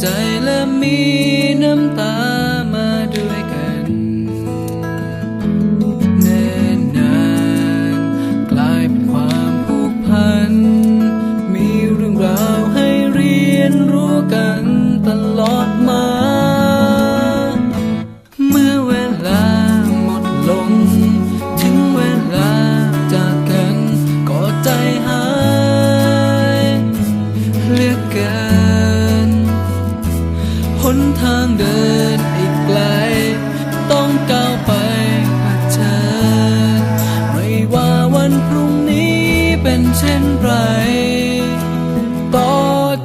ใจและมี ทางเดินอีกไกล ต้องก้าวไปเผชิญไม่ว่าวันพรุ่งนี้เป็นเช่นไรต่อ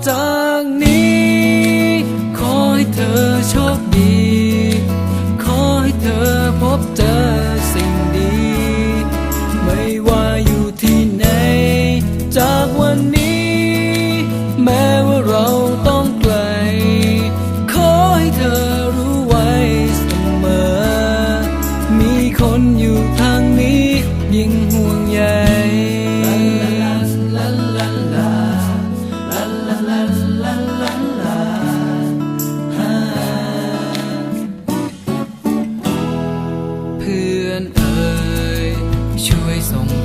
จากนี้ ขอให้เธอโชคดี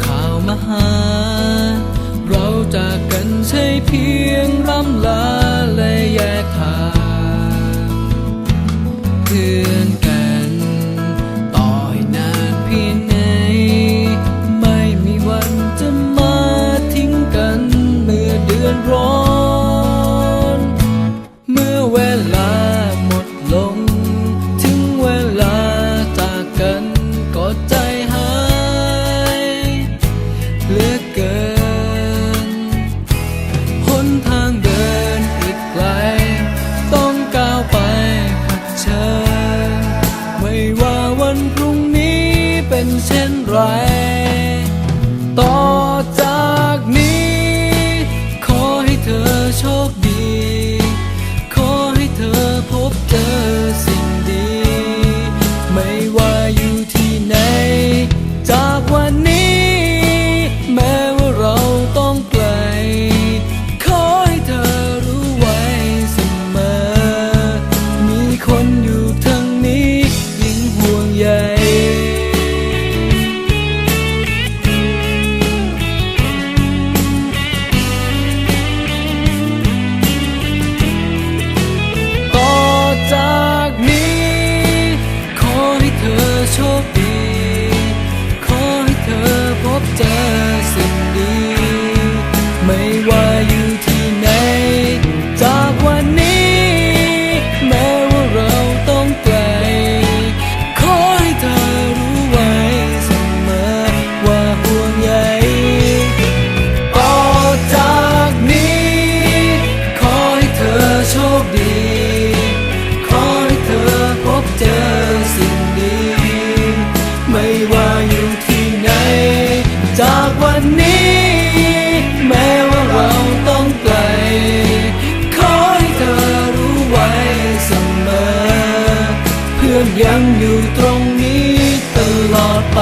ข่าวมหา เราจากกันใช่เพียงร่ำลาและแยกทาง ไค talk ไม่ว่าอยู่ที่ไหน จากวันนี้ แม้ว่าเราต้องไกล ขอให้เธอรู้ไว้เสมอ เพื่อนยังอยู่ตรงนี้ตลอดไป